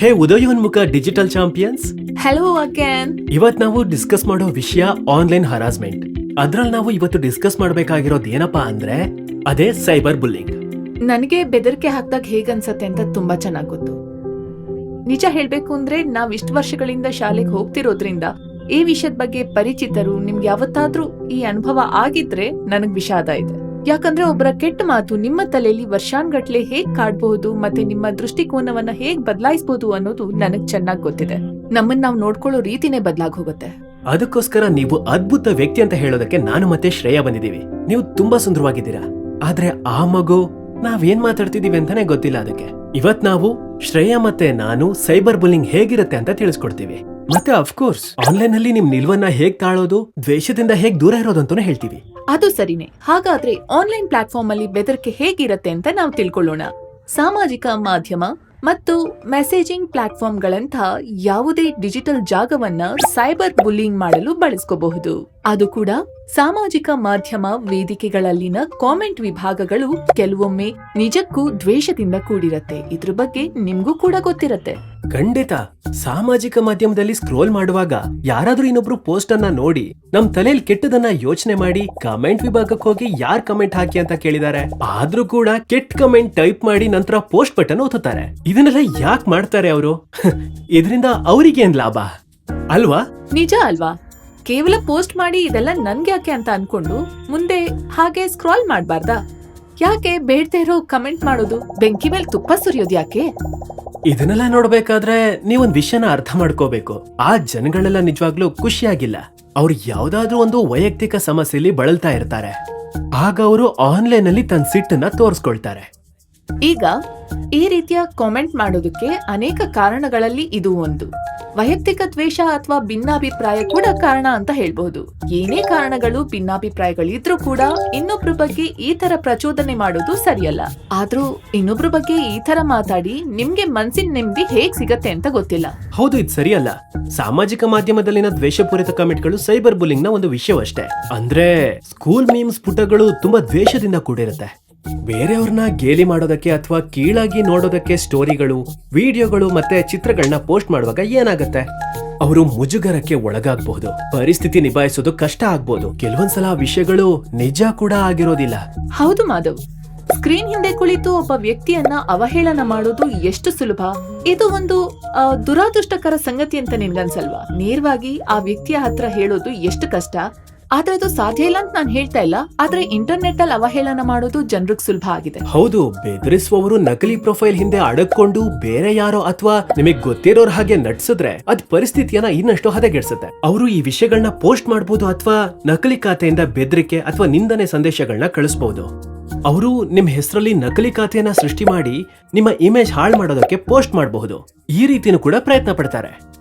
ಹೇ ಉದಯೋನ್ಮುಖ digital champions hello again ಇವತ್ ನಾವು ಡಿಸ್ಕಸ್ ಮಾಡೋ ವಿಷಯ ಆನ್ಲೈನ್ ಹರಾಸ್ಮೆಂಟ್ ಅದ್ರಲ್ಲಿ ನಾವು ಇವತ್ತು ಡಿಸ್ಕಸ್ ಮಾಡಬೇಕಾಗಿರೋದು ಏನಪ್ಪಾ ಅಂದ್ರೆ ಅದೇ ಸೈಬರ್ ಬುಲ್ಲಿಂಗ್ ನನಗೆ ಬೆದರಿಕೆ ಹಾಕ್ದಾಗ ಹೇಗನ್ಸತ್ತೆ ಅಂತ ತುಂಬಾ ಚೆನ್ನಾಗಿ ಗೊತ್ತು. ನಿಜ ಹೇಳ್ಬೇಕು ಅಂದ್ರೆ ನಾವ್ ಇಷ್ಟು ವರ್ಷಗಳಿಂದ ಶಾಲೆಗೆ ಹೋಗ್ತಿರೋದ್ರಿಂದ ಈ ವಿಷಯದ ಬಗ್ಗೆ ಪರಿಚಿತರು ನಿಮ್ಗೆ ಯಾವತ್ತಾದ್ರೂ ಈ ಅನುಭವ ಆಗಿದ್ರೆ ನನಗ್ ವಿಷಾದ ಇದೆ. ಯಾಕಂದ್ರೆ ಒಬ್ಬರ ಕೆಟ್ಟ ಮಾತು ನಿಮ್ಮ ತಲೆಯಲ್ಲಿ ವರ್ಷಾನ್ಗಟ್ಲೆ ಹೇಗ್ ಕಾಡ್ಬಹುದು ಮತ್ತೆ ನಿಮ್ಮ ದೃಷ್ಟಿಕೋನವನ್ನ ಹೇಗ್ ಬದಲಾಯಿಸಬಹುದು ಅನ್ನೋದು ನನಗ್ ಚೆನ್ನಾಗ್ ಗೊತ್ತಿದೆ. ನಮ್ಮನ್ನ ನಾವು ನೋಡ್ಕೊಳ್ಳೋ ರೀತಿನೇ ಬದಲಾಗ್ ಹೋಗುತ್ತೆ ಅದಕ್ಕೋಸ್ಕರ ನೀವು ಅದ್ಭುತ ವ್ಯಕ್ತಿ ಅಂತ ಹೇಳೋದಕ್ಕೆ ನಾನು ಮತ್ತೆ ಶ್ರೇಯ ಬಂದಿದೀವಿ ನೀವು ತುಂಬಾ ಸುಂದರವಾಗಿದ್ದೀರಾ. ಆದ್ರೆ ಆ ಮಗು, ನಾವೇನ್ ಮಾತಾಡ್ತಿದೀವಿ ಅಂತಾನೆ ಗೊತ್ತಿಲ್ಲ ಅದಕ್ಕೆ. ಇವತ್ ನಾವು ಶ್ರೇಯ ಮತ್ತೆ ನಾನು ಸೈಬರ್ ಬುಲ್ಲಿಂಗ್ ಹೇಗಿರುತ್ತೆ ಅಂತ ತಿಳಿಸ್ಕೊಡ್ತೀವಿ. ಮತ್ತೆ ಅಫ್ಕೋರ್ಸ್ ಆನ್ಲೈನ್ ಅಲ್ಲಿ ನಿಮ್ ನಿಲ್ವನ್ನ ಹೇಗ್ ತಾಳೋದು, ದ್ವೇಷದಿಂದ ಹೇಗ್ ದೂರ ಇರೋದು ಹೇಳ್ತೀವಿ. ಅದು ಸರಿನೇ. ಹಾಗಾದ್ರೆ ಆನ್ಲೈನ್ ಪ್ಲಾಟ್ಫಾರ್ಮ್ ಅಲ್ಲಿ ಬೆದರಿಕೆ ಹೇಗಿರತ್ತೆ ಅಂತ ನಾವು ತಿಳ್ಕೊಳ್ಳೋಣ. ಸಾಮಾಜಿಕ ಮಾಧ್ಯಮ ಮತ್ತು ಮೆಸೇಜಿಂಗ್ ಪ್ಲಾಟ್ಫಾರ್ಮ್ಗಳಂಥ ಯಾವುದೇ ಡಿಜಿಟಲ್ ಜಾಗವನ್ನ ಸೈಬರ್ ಬುಲ್ಲಿಂಗ್ ಮಾಡಲು ಬಳಸ್ಕೋಬಹುದು. ಅದು ಕೂಡ ಸಾಮಾಜಿಕ ಮಾಧ್ಯಮ ವೇದಿಕೆಗಳಲ್ಲಿನ ಕಾಮೆಂಟ್ ವಿಭಾಗಗಳು ಕೆಲವೊಮ್ಮೆ ನಿಜಕ್ಕೂ ದ್ವೇಷದಿಂದ ಕೂಡಿರತ್ತೆ. ಇದ್ರ ಬಗ್ಗೆ ನಿಮ್ಗೂ ಕೂಡ ಗೊತ್ತಿರತ್ತೆ. ಖಂಡಿತ. ಸಾಮಾಜಿಕ ಮಾಧ್ಯಮದಲ್ಲಿ ಸ್ಕ್ರೋಲ್ ಮಾಡುವಾಗ ಯಾರಾದ್ರೂ ಇನ್ನೊಬ್ರು ಪೋಸ್ಟ್ ಅನ್ನ ನೋಡಿ, ನಮ್ ತಲೆಯಲ್ಲಿ ಕೆಟ್ಟದನ್ನ ಯೋಚನೆ ಮಾಡಿ ಕಮೆಂಟ್ ವಿಭಾಗಕ್ಕೆ ಹೋಗಿ ಯಾರ್ ಕಮೆಂಟ್ ಹಾಕಿ ಅಂತ ಕೇಳಿದಾರೆ. ಆದ್ರೂ ಕೂಡ ಕೆಟ್ಟ ಕಮೆಂಟ್ ಟೈಪ್ ಮಾಡಿ ನಂತರ ಪೋಸ್ಟ್ ಬಟನ್ ಓದುತ್ತಾರೆ ಇದನ್ನೆಲ್ಲ ಯಾಕೆ ಮಾಡ್ತಾರೆ ಅವರು? ಇದರಿಂದ ಅವರಿಗೇನ್ ಲಾಭ? ಅಲ್ವಾ? ನಿಜ ಅಲ್ವಾ? ಕೇವಲ ಪೋಸ್ಟ್ ಮಾಡಿ ಇದೆಲ್ಲ ನನ್ಗೆ ಯಾಕೆ ಅಂತ ಅನ್ಕೊಂಡು ಮುಂದೆ ಹಾಗೆ ಸ್ಕ್ರಾಲ್ ಮಾಡ್ಬಾರ್ದಾ? ಯಾಕೆ ಬೇಡ್ದೇ ಇರೋ ಕಮೆಂಟ್ ಮಾಡೋದು ಬೆಂಕಿ ಮೇಲೆ ತುಪ್ಪ ಸುರಿಯೋದು ಯಾಕೆ? ಇದನ್ನೆಲ್ಲ ನೋಡ್ಬೇಕಾದ್ರೆ ನೀವೊಂದ್ ವಿಷಯನ ಅರ್ಥ ಮಾಡ್ಕೋಬೇಕು. ಆ ಜನಗಳೆಲ್ಲ ನಿಜವಾಗ್ಲೂ ಖುಷಿಯಾಗಿಲ್ಲ. ಅವ್ರು ಯಾವ್ದಾದ್ರೂ ಒಂದು ವೈಯಕ್ತಿಕ ಸಮಸ್ಯೆಯಲ್ಲಿ ಬಳಲ್ತಾ ಇರ್ತಾರೆ. ಆಗ ಅವರು ಆನ್ಲೈನ್ ಅಲ್ಲಿ ತನ್ನ ಸಿಟ್ಟನ್ನ ತೋರಿಸ್ಕೊಳ್ತಾರೆ. ಈಗ ಈ ರೀತಿಯ ಕಾಮೆಂಟ್ ಮಾಡೋದಕ್ಕೆ ಅನೇಕ ಕಾರಣಗಳಲ್ಲಿ ಇದು ಒಂದು. ವೈಯಕ್ತಿಕ ದ್ವೇಷ ಅಥವಾ ಭಿನ್ನಾಭಿಪ್ರಾಯ ಕೂಡ ಕಾರಣ ಅಂತ ಹೇಳ್ಬಹುದು. ಏನೇ ಕಾರಣಗಳು, ಭಿನ್ನಾಭಿಪ್ರಾಯಗಳಿದ್ರೂ ಕೂಡ ಇನ್ನೊಬ್ರ ಬಗ್ಗೆ ಈ ತರ ಪ್ರಚೋದನೆ ಮಾಡೋದು ಸರಿಯಲ್ಲ. ಆದ್ರೂ ಇನ್ನೊಬ್ರ ಬಗ್ಗೆ ಈ ತರ ಮಾತಾಡಿ ನಿಮ್ಗೆ ಮನ್ಸಿನ ನೆಮ್ಮದಿ ಹೇಗ್ ಸಿಗತ್ತೆ ಅಂತ ಗೊತ್ತಿಲ್ಲ. ಹೌದು, ಇದು ಸರಿಯಲ್ಲ. ಸಾಮಾಜಿಕ ಮಾಧ್ಯಮದಲ್ಲಿನ ದ್ವೇಷಪೂರಿತ ಕಮೆಂಟ್ಗಳು ಸೈಬರ್ ಬುಲ್ಲಿಂಗ್ನ ಒಂದು ವಿಷಯವಷ್ಟೇ. ಅಂದ್ರೆ, ಸ್ಕೂಲ್ ಮೀಮ್ಸ್ ಪುಟಗಳು ತುಂಬಾ ದ್ವೇಷದಿಂದ ಕೂಡಿರುತ್ತೆ. ಬೇರೆಯವ್ರನ್ನ ಗೇಲಿ ಮಾಡೋದಕ್ಕೆ ಅಥವಾ ಕೀಳಾಗಿ ನೋಡೋದಕ್ಕೆ ಸ್ಟೋರಿಗಳು, ವಿಡಿಯೋಗಳು ಮತ್ತೆ ಚಿತ್ರಗಳನ್ನ ಪೋಸ್ಟ್ ಮಾಡುವಾಗ ಏನಾಗುತ್ತೆ? ಅವರು ಮುಜುಗರಕ್ಕೆ ಒಳಗಾಗಬಹುದು, ಪರಿಸ್ಥಿತಿ ನಿಭಾಯಿಸೋದು ಕಷ್ಟ ಆಗ್ಬೋದು. ಕೆಲವೊಂದ್ಸಲ ವಿಷಯಗಳು ನಿಜ ಕೂಡ ಆಗಿರೋದಿಲ್ಲ. ಹೌದು ಮಾಧವ್. ಸ್ಕ್ರೀನ್ ಹಿಂದೆ ಕುಳಿತು ಒಬ್ಬ ವ್ಯಕ್ತಿಯನ್ನ ಅವಹೇಳನ ಮಾಡೋದು ಎಷ್ಟು ಸುಲಭ? ಇದು ಒಂದು ದುರಾದೃಷ್ಟಕರ ಸಂಗತಿ ಅಂತ ನಿನ್ಗನ್ಸಲ್ವಾ? ನೇರವಾಗಿ ಆ ವ್ಯಕ್ತಿಯ ಹತ್ರ ಹೇಳೋದು ಎಷ್ಟು ಕಷ್ಟ? ಆದ್ರೆ ಅದು ಸಾಧ್ಯ ಇಲ್ಲ ಅಂತ ನಾನು ಹೇಳ್ತಾ ಇಲ್ಲ. ಆದ್ರೆ ಇಂಟರ್ನೆಟ್ ಅಲ್ಲಿ ಅವಹೇಳನ ಮಾಡೋದು ಜನರಿಗೆ ಸುಲಭ ಆಗಿದೆ. ಹೌದು, ಬೆದರಿಸುವವರು ನಕಲಿ ಪ್ರೊಫೈಲ್ ಹಿಂದೆ ಅಡಕೊಂಡು ಬೇರೆ ಯಾರೋ ಅಥವಾ ನಿಮಗೆ ಗೊತ್ತಿರೋರ್ ಹಾಗೆ ನಟಿಸಿದ್ರೆ ಅದ್ ಪರಿಸ್ಥಿತಿಯನ್ನ ಇನ್ನಷ್ಟು ಹದಗೆಡಿಸುತ್ತೆ. ಅವರು ಈ ವಿಷಯಗಳನ್ನ ಪೋಸ್ಟ್ ಮಾಡಬಹುದು ಅಥವಾ ನಕಲಿ ಖಾತೆಯಿಂದ ಬೆದರಿಕೆ ಅಥವಾ ನಿಂದನೆ ಸಂದೇಶಗಳನ್ನ ಕಳಿಸಬಹುದು ಅವರು ನಿಮ್ ಹೆಸರಲ್ಲಿ ನಕಲಿ ಖಾತೆಯನ್ನ ಸೃಷ್ಟಿ ಮಾಡಿ ನಿಮ್ಮ ಇಮೇಜ್ ಹಾಳು ಮಾಡೋದಕ್ಕೆ ಪೋಸ್ಟ್ ಮಾಡಬಹುದು. ಈ ರೀತಿನೂ ಕೂಡ ಪ್ರಯತ್ನ ಪಡ್ತಾರೆ.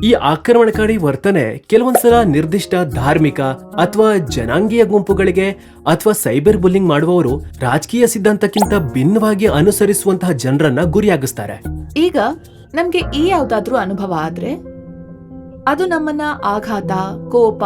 ಈ ಆಕ್ರಮಣಕಾರಿ ವರ್ತನೆ ಕೆಲವೊಂದ್ಸಲ ನಿರ್ದಿಷ್ಟ ಧಾರ್ಮಿಕ ಅಥವಾ ಜನಾಂಗೀಯ ಗುಂಪುಗಳಿಗೆ ಅಥವಾ ಸೈಬರ್ ಬುಲ್ಲಿಂಗ್ ಮಾಡುವವರು ರಾಜಕೀಯ ಸಿದ್ಧಾಂತಕ್ಕಿಂತ ಭಿನ್ನವಾಗಿ ಅನುಸರಿಸುವಂತಹ ಜನರನ್ನ ಗುರಿಯಾಗಿಸ್ತಾರೆ. ಈಗ ನಮ್ಗೆ ಈ ಯಾವ್ದಾದ್ರೂ ಅನುಭವ ಆದ್ರೆ ಅದು ನಮ್ಮನ್ನ ಆಘಾತ, ಕೋಪ,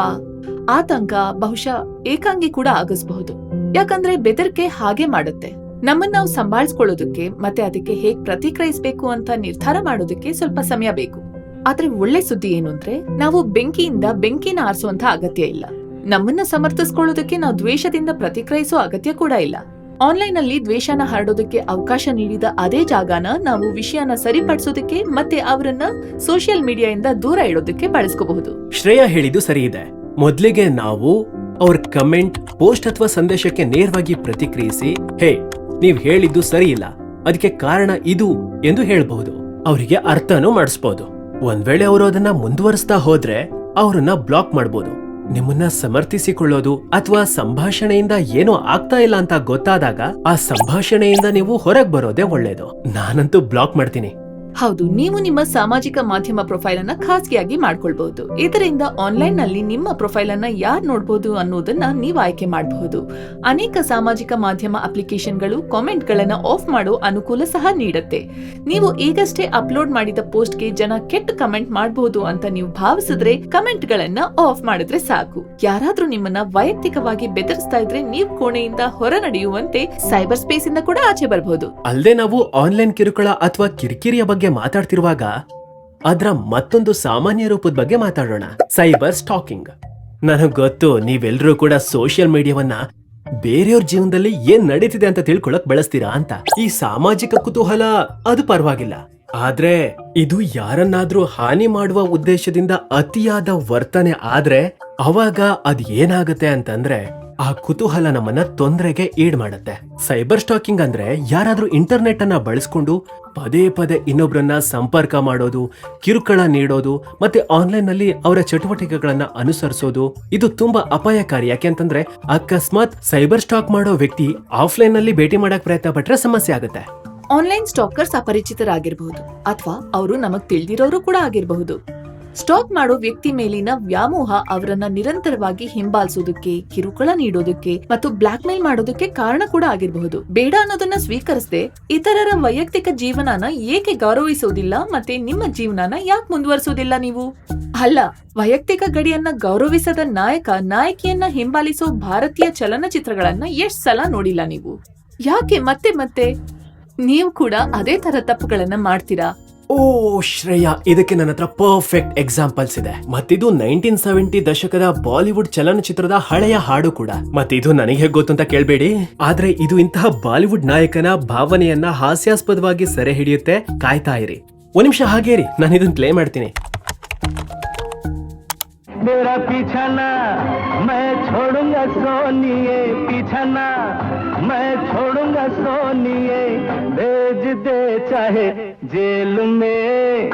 ಆತಂಕ ಬಹುಶಃ ಏಕಾಂಗಿ ಕೂಡ ಆಗಿಸಬಹುದು. ಯಾಕಂದ್ರೆ ಬೆದರಿಕೆ ಹಾಗೆ ಮಾಡುತ್ತೆ. ನಮ್ಮನ್ನ ನಾವು ಸಂಭಾಳಿಸ್ಕೊಳ್ಳೋದಕ್ಕೆ ಮತ್ತೆ ಅದಕ್ಕೆ ಹೇಗ್ ಪ್ರತಿಕ್ರಿಯಿಸಬೇಕು ಅಂತ ನಿರ್ಧಾರ ಮಾಡೋದಕ್ಕೆ ಸ್ವಲ್ಪ ಸಮಯ ಬೇಕು. ಆದ್ರೆ ಒಳ್ಳೆ ಸುದ್ದಿ ಏನು ಅಂದ್ರೆ ನಾವು ಬೆಂಕಿಯಿಂದ ಬೆಂಕಿನ ಆರಿಸುವಂತ ಅಗತ್ಯ ಇಲ್ಲ. ನಮ್ಮನ್ನ ಸಮರ್ಥಿಸ್ಕೊಳ್ಳೋದಕ್ಕೆ ನಾವು ದ್ವೇಷದಿಂದ ಪ್ರತಿಕ್ರಿಯಿಸೋ ಅಗತ್ಯ ಕೂಡ ಇಲ್ಲ. ಆನ್ಲೈನ್ ಅಲ್ಲಿ ದ್ವೇಷನ ಹರಡೋದಕ್ಕೆ ಅವಕಾಶ ನೀಡಿದ ಅದೇ ಜಾಗನ ನಾವು ವಿಷಯನ ಸರಿಪಡಿಸೋದಕ್ಕೆ ಮತ್ತೆ ಅವರನ್ನ ಸೋಷಿಯಲ್ ಮೀಡಿಯಾದಿಂದ ದೂರ ಇಡೋದಕ್ಕೆ ಬಳಸ್ಕೋಬಹುದು. ಶ್ರೇಯ ಹೇಳಿದ್ದು ಸರಿ ಇದೆ. ಮೊದ್ಲಿಗೆ ನಾವು ಅವ್ರ ಕಮೆಂಟ್, ಪೋಸ್ಟ್ ಅಥವಾ ಸಂದೇಶಕ್ಕೆ ನೇರವಾಗಿ ಪ್ರತಿಕ್ರಿಯಿಸಿ, ಹೇ, ನೀವ್ ಹೇಳಿದ್ದು ಸರಿ ಇಲ್ಲ. ಅದಕ್ಕೆ ಕಾರಣ ಇದು ಎಂದು ಹೇಳಬಹುದು. ಅವರಿಗೆ ಅರ್ಥನೂ ಮಾಡಿಸ್ಬೋದು. ಒಂದ್ ವೇಳೆ ಅವರು ಅದನ್ನ ಮುಂದುವರಿಸ್ತಾ ಹೋದ್ರೆ ಅವರನ್ನ ಬ್ಲಾಕ್ ಮಾಡ್ಬೋದು. ನಿಮ್ಮನ್ನ ಸಮರ್ಥಿಸಿಕೊಳ್ಳೋದು ಅಥವಾ ಸಂಭಾಷಣೆಯಿಂದ ಏನೋ ಆಗ್ತಾ ಇಲ್ಲ ಅಂತ ಗೊತ್ತಾದಾಗ ಆ ಸಂಭಾಷಣೆಯಿಂದ ನೀವು ಹೊರಗ್ ಬರೋದೇ ಒಳ್ಳೇದು. ನಾನಂತೂ ಬ್ಲಾಕ್ ಮಾಡ್ತೀನಿ. ಹೌದು, ನೀವು ನಿಮ್ಮ ಸಾಮಾಜಿಕ ಮಾಧ್ಯಮ ಪ್ರೊಫೈಲ್ ಅನ್ನ ಖಾಸಗಿಯಾಗಿ ಮಾಡ್ಕೊಳ್ಬಹುದು. ಇದರಿಂದ ಆನ್ಲೈನ್ನಲ್ಲಿ ನಿಮ್ಮ ಪ್ರೊಫೈಲ್ ಅನ್ನ ಯಾರು ನೋಡಬಹುದು ಅನ್ನೋದನ್ನ ನೀವು ಆಯ್ಕೆ ಮಾಡಬಹುದು. ಅನೇಕ ಸಾಮಾಜಿಕ ಮಾಧ್ಯಮ ಅಪ್ಲಿಕೇಶನ್ಗಳು ಕಾಮೆಂಟ್ ಗಳನ್ನ ಆಫ್ ಮಾಡೋ ಅನುಕೂಲ ಸಹ ನೀಡುತ್ತೆ. ನೀವು ಈಗಷ್ಟೇ ಅಪ್ಲೋಡ್ ಮಾಡಿದ ಪೋಸ್ಟ್ಗೆ ಜನ ಕೆಟ್ಟ ಕಮೆಂಟ್ ಮಾಡಬಹುದು ಅಂತ ನೀವು ಭಾವಿಸಿದ್ರೆ ಕಮೆಂಟ್ ಗಳನ್ನ ಆಫ್ ಮಾಡಿದ್ರೆ ಸಾಕು. ಯಾರಾದ್ರೂ ನಿಮ್ಮನ್ನ ವೈಯಕ್ತಿಕವಾಗಿ ಬೆದರಿಸ್ತಾ ಇದ್ರೆ ನೀವು ಕೋಣೆಯಿಂದ ಹೊರ ನಡೆಯುವಂತೆ ಸೈಬರ್ ಸ್ಪೇಸ್ ಇಂದ ಕೂಡ ಆಚೆ ಬರಬಹುದು ಅಲ್ಲದೆ ನಾವು ಆನ್ಲೈನ್ ಕಿರುಕುಳ ಅಥವಾ ಕಿರಿಕಿರಿಯ ಬಗ್ಗೆ ಬಗ್ಗೆ ಮಾತಾಡ್ತಿರುವಾಗ ಅದರ ಮತ್ತೊಂದು ಸಾಮಾನ್ಯ ರೂಪದ ಬಗ್ಗೆ ಮಾತಾಡೋಣ. ಸೈಬರ್ ಸ್ಟಾಕಿಂಗ್ ನನಗ್ ಗೊತ್ತು ನೀವೆಲ್ಲರೂ ಕೂಡ ಸೋಷಿಯಲ್ ಮೀಡಿಯಾವನ್ನ ಬೇರೆಯವ್ರ ಜೀವನದಲ್ಲಿ ಏನ್ ನಡೀತಿದೆ ಅಂತ ತಿಳ್ಕೊಳಕ್ ಬಳಸ್ತೀರಾ ಅಂತ. ಈ ಸಾಮಾಜಿಕ ಕುತೂಹಲ ಅದು ಪರವಾಗಿಲ್ಲ. ಆದ್ರೆ ಇದು ಯಾರನ್ನಾದ್ರೂ ಹಾನಿ ಮಾಡುವ ಉದ್ದೇಶದಿಂದ ಅತಿಯಾದ ವರ್ತನೆ ಆದ್ರೆ ಅವಾಗ ಅದ್ ಏನಾಗತ್ತೆ ಅಂತಂದ್ರೆ ಆ ಕುತೂಹಲ ನಮ್ಮನ್ನ ತೊಂದರೆಗೆ ಈಡ್ ಮಾಡುತ್ತೆ. ಸೈಬರ್ ಸ್ಟಾಕಿಂಗ್ ಅಂದ್ರೆ ಯಾರಾದ್ರೂ ಇಂಟರ್ನೆಟ್ ಅನ್ನ ಬಳಸ್ಕೊಂಡು ಪದೇ ಪದೇ ಇನ್ನೊಬ್ರನ್ನ ಸಂಪರ್ಕ ಮಾಡೋದು, ಕಿರುಕುಳ ನೀಡೋದು, ಮತ್ತೆ ಆನ್ಲೈನ್ನಲ್ಲಿ ಅವರ ಚಟುವಟಿಕೆಗಳನ್ನ ಅನುಸರಿಸೋದು, ಇದು ತುಂಬಾ ಅಪಾಯಕಾರಿ. ಯಾಕೆಂತಂದ್ರೆ ಅಕಸ್ಮಾತ್ ಸೈಬರ್ ಸ್ಟಾಕ್ ಮಾಡೋ ವ್ಯಕ್ತಿ ಆಫ್ಲೈನ್ನಲ್ಲಿ ಭೇಟಿ ಮಾಡಕ್ ಪ್ರಯತ್ನ ಪಟ್ರೆ ಸಮಸ್ಯೆ ಆಗುತ್ತೆ. ಆನ್ಲೈನ್ ಸ್ಟಾಕರ್ಸ್ ಅಪರಿಚಿತರಾಗಿರಬಹುದು, ಅಥವಾ ಅವರು ನಮಗ್ ತಿಳಿದಿರೋರು ಕೂಡ ಆಗಿರಬಹುದು. ಸ್ಟಾಕ್ ಮಾಡೋ ವ್ಯಕ್ತಿ ಮೇಲಿನ ವ್ಯಾಮೋಹ ಅವರನ್ನ ನಿರಂತರವಾಗಿ ಹಿಂಬಾಲಿಸೋದಕ್ಕೆ, ಕಿರುಕುಳ ನೀಡೋದಕ್ಕೆ ಮತ್ತು ಬ್ಲಾಕ್ ಮೇಲ್ ಮಾಡೋದಕ್ಕೆ ಕಾರಣ ಕೂಡ ಆಗಿರಬಹುದು. ಬೇಡ ಅನ್ನೋದನ್ನ ಸ್ವೀಕರಿಸದೆ ಇತರರ ವೈಯಕ್ತಿಕ ಜೀವನನ ಏಕೆ ಗೌರವಿಸೋದಿಲ್ಲ ಮತ್ತೆ ನಿಮ್ಮ ಜೀವನನ ಯಾಕೆ ಮುಂದುವರಿಸೋದಿಲ್ಲ ನೀವು? ಅಲ್ಲ, ವೈಯಕ್ತಿಕ ಗಡಿಯನ್ನ ಗೌರವಿಸದ ನಾಯಕ, ನಾಯಕಿಯನ್ನ ಹಿಂಬಾಲಿಸೋ ಭಾರತೀಯ ಚಲನಚಿತ್ರಗಳನ್ನ ಎಷ್ಟ್ ಸಲ ನೋಡಿಲ್ಲ ನೀವು? ಯಾಕೆ ಮತ್ತೆ ಮತ್ತೆ? ನೀವು ಕೂಡ ಅದೇ ತರ ತಪ್ಪುಗಳನ್ನ ಮಾಡ್ತೀರಾ? ಓ, ಶ್ರೇಯಾ, ಇದಕ್ಕೆ ನನ್ನ ಹತ್ರ ಪರ್ಫೆಕ್ಟ್ ಎಕ್ಸಾಂಪಲ್ಸ್ ಇದೆ. ಮತ್ತಿದು ನೈನ್ಟೀನ್ ಸೆವೆಂಟಿ ದಶಕದ ಬಾಲಿವುಡ್ ಚಲನಚಿತ್ರದ ಹಳೆಯ ಹಾಡು ಕೂಡ. ಮತ್ತಿದು ನನಗೆ ಹೇಗೆ ಗೊತ್ತು ಅಂತ ಕೇಳ್ಬೇಡಿ. ಆದ್ರೆ ಇದು ಇಂತಹ ಬಾಲಿವುಡ್ ನಾಯಕನ ಭಾವನೆಯನ್ನ ಹಾಸ್ಯಾಸ್ಪದವಾಗಿ ಸೆರೆ ಹಿಡಿಯುತ್ತೆ. ಕಾಯ್ತಾ ಇರಿ. ಒಂದ್ ನಿಮಿಷ ಹಾಗೇ ಇರಿ ನಾನು ಇದನ್ನ ಪ್ಲೇ ಮಾಡ್ತೀನಿ. मेरा पीछा ना मैं छोड़ूंगा सोनिए पीछा ना मैं छोड़ूंगा सोनिए भेज दे चाहे जेल में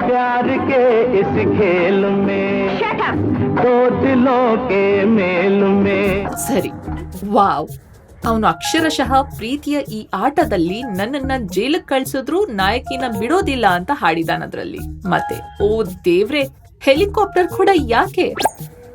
प्यार के इस खेल में दो दिलों के मेल में ಸರಿ ವಾವ್ ಅವನು ಅಕ್ಷರಶಃ ಪ್ರೀತಿಯ ಈ ಆಟದಲ್ಲಿ ನನ್ನನ್ನ ಜೈಲಿಗೆ ಕಳ್ಸಿದ್ರು ನಾಯಕಿನ ಬಿಡೋದಿಲ್ಲ ಅಂತ ಹಾಡಿದಾನದ್ರಲ್ಲಿ ಮತ್ತೆ ಓ ದೇವ್ರೆ ಹೆಲಿಕಾಪ್ಟರ್ ಕೂಡ ಯಾಕೆ?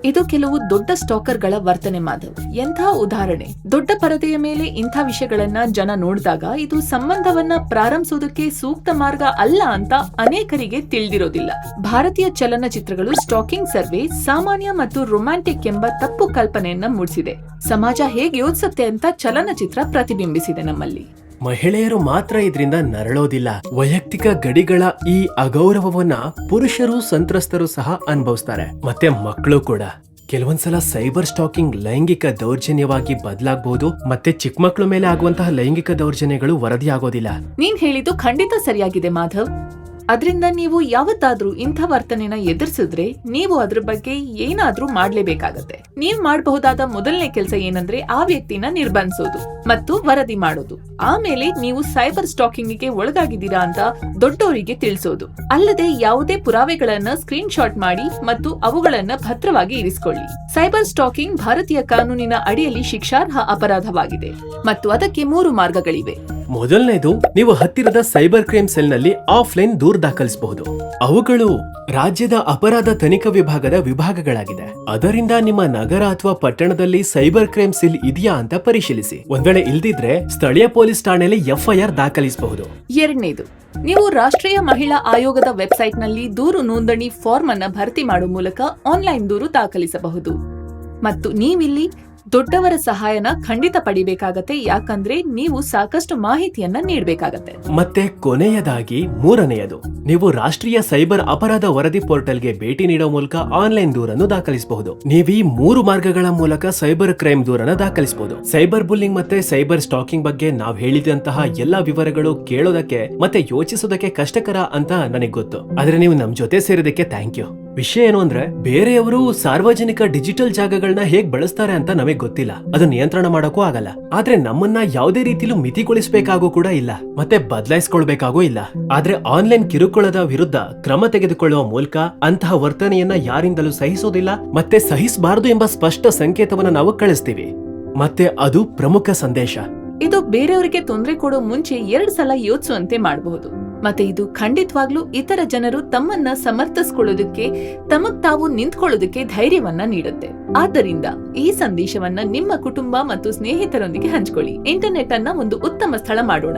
ಇದು ಕೆಲವು ದೊಡ್ಡ ಸ್ಟಾಕರ್ಗಳ ವರ್ತನೆ ಮಾಧವ್. ಎಂಥ ಉದಾಹರಣೆ. ದೊಡ್ಡ ಪರದೆಯ ಮೇಲೆ ಇಂಥ ವಿಷಯಗಳನ್ನ ಜನ ನೋಡಿದಾಗ ಇದು ಸಂಬಂಧವನ್ನ ಪ್ರಾರಂಭಿಸೋದಕ್ಕೆ ಸೂಕ್ತ ಮಾರ್ಗ ಅಲ್ಲ ಅಂತ ಅನೇಕರಿಗೆ ತಿಳಿದಿರೋದಿಲ್ಲ. ಭಾರತೀಯ ಚಲನಚಿತ್ರಗಳು ಸ್ಟಾಕಿಂಗ್ ಸರ್ವೆ, ಸಾಮಾನ್ಯ ಮತ್ತು ರೊಮ್ಯಾಂಟಿಕ್ ಎಂಬ ತಪ್ಪು ಕಲ್ಪನೆಯನ್ನ ಮೂಡಿಸಿದೆ. ಸಮಾಜ ಹೇಗೆ ಯೋಚಿಸುತ್ತೆ ಅಂತ ಚಲನಚಿತ್ರ ಪ್ರತಿಬಿಂಬಿಸಿದೆ ನಮ್ಮಲ್ಲಿ. ಮಹಿಳೆಯರು ಮಾತ್ರ ಇದರಿಂದ ನರಳೋದಿಲ್ಲ. ವೈಯಕ್ತಿಕ ಗಡಿಗಳ ಈ ಅಗೌರವವನ್ನ ಪುರುಷರು ಸಂತ್ರಸ್ತರು ಸಹ ಅನುಭವಿಸ್ತಾರೆ. ಮತ್ತೆ ಮಕ್ಕಳು ಕೂಡ. ಕೆಲವೊಂದ್ಸಲ ಸೈಬರ್ ಸ್ಟಾಕಿಂಗ್ ಲೈಂಗಿಕ ದೌರ್ಜನ್ಯವಾಗಿ ಬದಲಾಗಬಹುದು ಮತ್ತೆ ಚಿಕ್ಕ ಮಕ್ಕಳ ಮೇಲೆ ಆಗುವಂತಹ ಲೈಂಗಿಕ ದೌರ್ಜನ್ಯಗಳು ವರದಿಯಾಗೋದಿಲ್ಲ. ನೀನ್ ಹೇಳಿದ್ದು ಖಂಡಿತ ಸರಿಯಾಗಿದೆ ಮಾಧವ್. ಅದರಿಂದ ನೀವು ಯಾವತ್ತಾದ್ರೂ ಇಂಥ ವರ್ತನೆನ ಎದುರಿಸಿದ್ರೆ ನೀವು ಅದ್ರ ಬಗ್ಗೆ ಏನಾದ್ರೂ ಮಾಡ್ಲೇಬೇಕಾಗತ್ತೆ. ನೀವ್ ಮಾಡಬಹುದಾದ ಮೊದಲನೇ ಕೆಲಸ ಏನಂದ್ರೆ ಆ ವ್ಯಕ್ತಿನ ನಿರ್ಬಂಧಿಸೋದು ಮತ್ತು ವರದಿ ಮಾಡೋದು. ಆಮೇಲೆ ನೀವು ಸೈಬರ್ ಸ್ಟಾಕಿಂಗ್ಗೆ ಒಳಗಾಗಿದ್ದೀರಾ ಅಂತ ದೊಡ್ಡವರಿಗೆ ತಿಳಿಸೋದು. ಅಲ್ಲದೆ ಯಾವುದೇ ಪುರಾವೆಗಳನ್ನ ಸ್ಕ್ರೀನ್ ಶಾಟ್ ಮಾಡಿ ಮತ್ತು ಅವುಗಳನ್ನ ಭದ್ರವಾಗಿ ಇರಿಸಿಕೊಳ್ಳಿ. ಸೈಬರ್ ಸ್ಟಾಕಿಂಗ್ ಭಾರತೀಯ ಕಾನೂನಿನ ಅಡಿಯಲ್ಲಿ ಶಿಕ್ಷಾರ್ಹ ಅಪರಾಧವಾಗಿದೆ. ಮತ್ತು ಅದಕ್ಕೆ ಮೂರು ಮಾರ್ಗಗಳಿವೆ. ಮೊದಲನೇದು, ನೀವು ಹತ್ತಿರದ ಸೈಬರ್ ಕ್ರೈಮ್ ಸೆಲ್ನಲ್ಲಿ ಆಫ್ಲೈನ್ ದೂರು ದಾಖಲಿಸಬಹುದು. ಅವುಗಳು ರಾಜ್ಯದ ಅಪರಾಧ ತನಿಖಾ ವಿಭಾಗದ ವಿಭಾಗಗಳಾಗಿದೆ. ಅದರಿಂದ ನಿಮ್ಮ ನಗರ ಅಥವಾ ಪಟ್ಟಣದಲ್ಲಿ ಸೈಬರ್ ಕ್ರೈಮ್ ಸೆಲ್ ಇದೆಯಾ ಅಂತ ಪರಿಶೀಲಿಸಿ. ಒಂದ್ ವೇಳೆ ಇಲ್ದಿದ್ರೆ ಸ್ಥಳೀಯ ಪೊಲೀಸ್ ಠಾಣೆಯಲ್ಲಿ ಎಫ್ಐಆರ್ ದಾಖಲಿಸಬಹುದು. ಎರಡನೇದು, ನೀವು ರಾಷ್ಟ್ರೀಯ ಮಹಿಳಾ ಆಯೋಗದ ವೆಬ್ಸೈಟ್ನಲ್ಲಿ ದೂರು ನೋಂದಣಿ ಫಾರ್ಮ್ ಅನ್ನ ಭರ್ತಿ ಮಾಡುವ ಮೂಲಕ ಆನ್ಲೈನ್ ದೂರು ದಾಖಲಿಸಬಹುದು. ಮತ್ತು ನೀವಿಲ್ಲಿ ದೊಡ್ಡವರ ಸಹಾಯನ ಖಂಡಿತ ಪಡಿಬೇಕಾಗತ್ತೆ. ಯಾಕಂದ್ರೆ ನೀವು ಸಾಕಷ್ಟು ಮಾಹಿತಿಯನ್ನ ನೀಡಬೇಕಾಗತ್ತೆ. ಮತ್ತೆ ಕೊನೆಯದಾಗಿ ಮೂರನೆಯದು, ನೀವು ರಾಷ್ಟ್ರೀಯ ಸೈಬರ್ ಅಪರಾಧ ವರದಿ ಪೋರ್ಟಲ್ಗೆ ಭೇಟಿ ನೀಡುವ ಮೂಲಕ ಆನ್ಲೈನ್ ದೂರನ್ನು ದಾಖಲಿಸಬಹುದು. ನೀವು ಈ ಮೂರು ಮಾರ್ಗಗಳ ಮೂಲಕ ಸೈಬರ್ ಕ್ರೈಮ್ ದೂರನ್ನು ದಾಖಲಿಸಬಹುದು. ಸೈಬರ್ ಬುಲ್ಲಿಂಗ್ ಮತ್ತೆ ಸೈಬರ್ ಸ್ಟಾಕಿಂಗ್ ಬಗ್ಗೆ ನಾವು ಹೇಳಿದಂತಹ ಎಲ್ಲಾ ವಿವರಗಳು ಕೇಳೋದಕ್ಕೆ ಮತ್ತೆ ಯೋಚಿಸೋದಕ್ಕೆ ಕಷ್ಟಕರ ಅಂತ ನನಗೆ ಗೊತ್ತು. ಆದ್ರೆ ನೀವು ನಮ್ ಜೊತೆ ಸೇರಿದಕ್ಕೆ ಥ್ಯಾಂಕ್ ಯು. ವಿಷಯ ಏನು ಅಂದ್ರೆ, ಬೇರೆಯವರು ಸಾರ್ವಜನಿಕ ಡಿಜಿಟಲ್ ಜಾಗಗಳನ್ನ ಹೇಗ್ ಬಳಸ್ತಾರೆ ಅಂತ ನಮಗೆ ಗೊತ್ತಿಲ್ಲ. ಅದು ನಿಯಂತ್ರಣ ಮಾಡೋಕ್ಕೂ ಆಗಲ್ಲ. ಆದ್ರೆ ನಮ್ಮನ್ನ ಯಾವುದೇ ರೀತಿಲೂ ಮಿತಿಗೊಳಿಸಬೇಕಾಗೂ ಕೂಡ ಇಲ್ಲ. ಮತ್ತೆ ಬದಲಾಯಿಸ್ಕೊಳ್ಬೇಕಾಗೂ ಇಲ್ಲ. ಆದ್ರೆ ಆನ್ಲೈನ್ ಕಿರುಕುಳದ ವಿರುದ್ಧ ಕ್ರಮ ತೆಗೆದುಕೊಳ್ಳುವ ಮೂಲಕ ಅಂತಹ ವರ್ತನೆಯನ್ನ ಯಾರಿಂದಲೂ ಸಹಿಸೋದಿಲ್ಲ, ಮತ್ತೆ ಸಹಿಸಬಾರದು ಎಂಬ ಸ್ಪಷ್ಟ ಸಂಕೇತವನ್ನ ನಾವು ಕಳಿಸ್ತೀವಿ. ಮತ್ತೆ ಅದು ಪ್ರಮುಖ ಸಂದೇಶ. ಇದು ಬೇರೆಯವರಿಗೆ ತೊಂದರೆ ಕೊಡೋ ಮುಂಚೆ ಎರಡು ಸಲ ಯೋಚಿಸುವಂತೆ ಮಾಡಬಹುದು. ಮತ್ತೆ ಇದು ಖಂಡಿತವಾಗ್ಲೂ ಇತರ ಜನರು ತಮ್ಮನ್ನ ಸಮರ್ಥಿಸ್ಕೊಳ್ಳೋದಕ್ಕೆ, ತಮಗ್ ತಾವು ನಿಂತ್ಕೊಳ್ಳೋದಕ್ಕೆ ಧೈರ್ಯವನ್ನ ನೀಡುತ್ತೆ. ಆದ್ದರಿಂದ ಈ ಸಂದೇಶವನ್ನ ನಿಮ್ಮ ಕುಟುಂಬ ಮತ್ತು ಸ್ನೇಹಿತರೊಂದಿಗೆ ಹಂಚ್ಕೊಳ್ಳಿ. ಇಂಟರ್ನೆಟ್ ಅನ್ನ ಒಂದು ಉತ್ತಮ ಸ್ಥಳ ಮಾಡೋಣ.